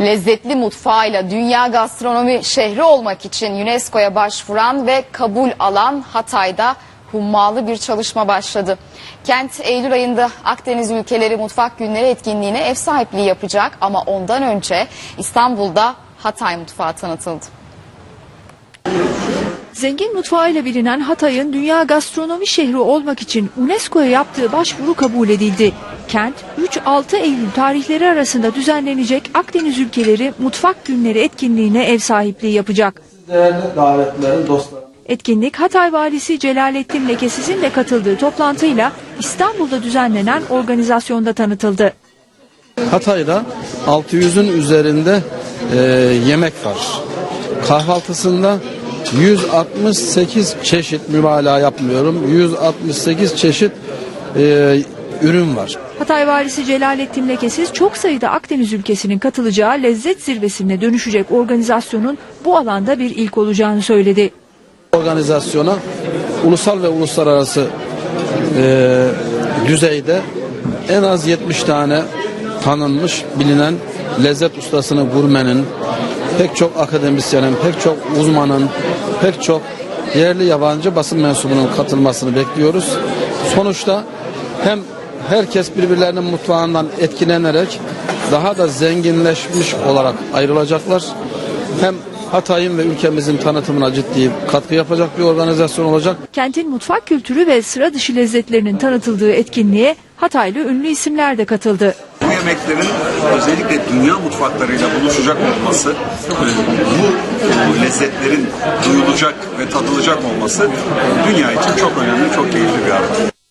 Lezzetli mutfağıyla dünya gastronomi şehri olmak için UNESCO'ya başvuran ve kabul alan Hatay'da hummalı bir çalışma başladı. Kent Eylül ayında Akdeniz ülkeleri mutfak günleri etkinliğine ev sahipliği yapacak ama ondan önce İstanbul'da Hatay mutfağı tanıtıldı. Zengin mutfağıyla bilinen Hatay'ın dünya gastronomi şehri olmak için UNESCO'ya yaptığı başvuru kabul edildi. Kent 3-6 Eylül tarihleri arasında düzenlenecek Akdeniz ülkeleri mutfak günleri etkinliğine ev sahipliği yapacak. Değerli davetlilerim, dostlarım. Etkinlik Hatay Valisi Celalettin Lekesiz'in de katıldığı toplantıyla İstanbul'da düzenlenen organizasyonda tanıtıldı. Hatay'da 600'ün üzerinde e, yemek var. Kahvaltısında 168 çeşit mübalağa yapmıyorum. 168 çeşit e, ürün var. Hatay Valisi Celalettin Lekesiz çok sayıda Akdeniz ülkesinin katılacağı lezzet zirvesine dönüşecek organizasyonun bu alanda bir ilk olacağını söyledi. Organizasyona ulusal ve uluslararası e, düzeyde en az 70 tane tanınmış, bilinen lezzet ustasını gurmenin, pek çok akademisyenin, pek çok uzmanın, pek çok yerli yabancı basın mensubunun katılmasını bekliyoruz. Sonuçta hem herkes birbirlerinin mutfağından etkilenerek daha da zenginleşmiş olarak ayrılacaklar. Hem Hatay'ın ve ülkemizin tanıtımına ciddi katkı yapacak bir organizasyon olacak. Kentin mutfak kültürü ve sıra dışı lezzetlerinin tanıtıldığı etkinliğe Hataylı ünlü isimler de katıldı. Yemeklerin özellikle dünya mutfaklarıyla buluşacak olması, bu, lezzetlerin duyulacak ve tadılacak olması dünya için çok önemli, çok keyifli bir arzu.